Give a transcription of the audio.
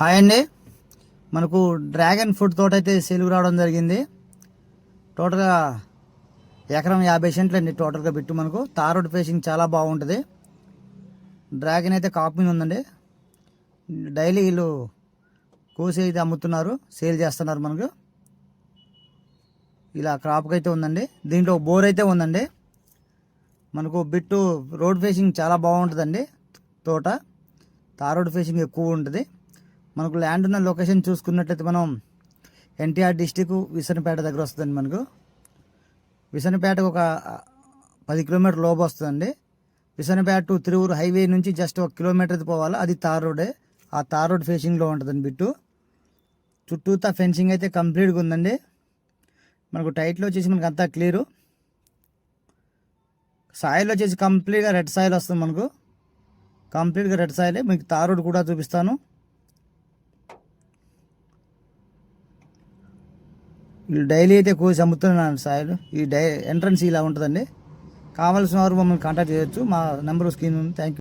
Hi అండి. మనకు dragon fruit తోట అయితే సేలుగు రావడం జరిగింది. టోటల్గా ఎకరం యాభై సెంట్లు అండి టోటల్గా బిట్టు మనకు. తారోడ్ ఫేసింగ్ చాలా బాగుంటుంది. డ్రాగన్ అయితే కాపు మీద ఉందండి. డైలీ వీళ్ళు కోసి అయితే అమ్ముతున్నారు సేల్ చేస్తున్నారు మనకు. ఇలా క్రాప్కి అయితే ఉందండి. దీంట్లో బోర్ అయితే ఉందండి. మనకు బిట్టు రోడ్ ఫేసింగ్ చాలా బాగుంటుందండి తోట. తార్ రోడ్ ఫేసింగ్ ఎక్కువ ఉంటుంది. మనకు ల్యాండ్ ఉన్న లొకేషన్ చూసుకున్నట్లయితే మనం ఎన్టీఆర్ డిస్టిక్ విసనపేట దగ్గర వస్తుందండి మనకు. విసనపేటకు ఒక పది కిలోమీటర్ లోపు వస్తుందండి. విసనపేట టు తిరువురు హైవే నుంచి జస్ట్ ఒక కిలోమీటర్ పోవాలి. అది తార్ రోడే. ఆ తార్ రోడ్ ఫేసింగ్లో ఉంటుందండి బిట్టు. చుట్టూతా ఫెన్సింగ్ అయితే కంప్లీట్గా ఉందండి. మనకు టైట్లో వచ్చేసి మనకు అంతా క్లియరు సాయిల్ వచ్చేసి కంప్లీట్గా రెడ్ సాయిల్ వస్తుంది మనకు. కంప్లీట్గా రెడ్ సాయిలే మీకు తార్ రోడ్ కూడా చూపిస్తాను. వీళ్ళు డైలీ అయితే కోసి అమ్ముతున్నాను సాయిల్. ఈ డై ఎంట్రన్స్ ఇలా ఉంటుందండి. కావాల్సిన వారు మమ్మల్ని కాంటాక్ట్ చేయొచ్చు. మా నెంబర్ స్క్రీన్ ఉంది. Thank you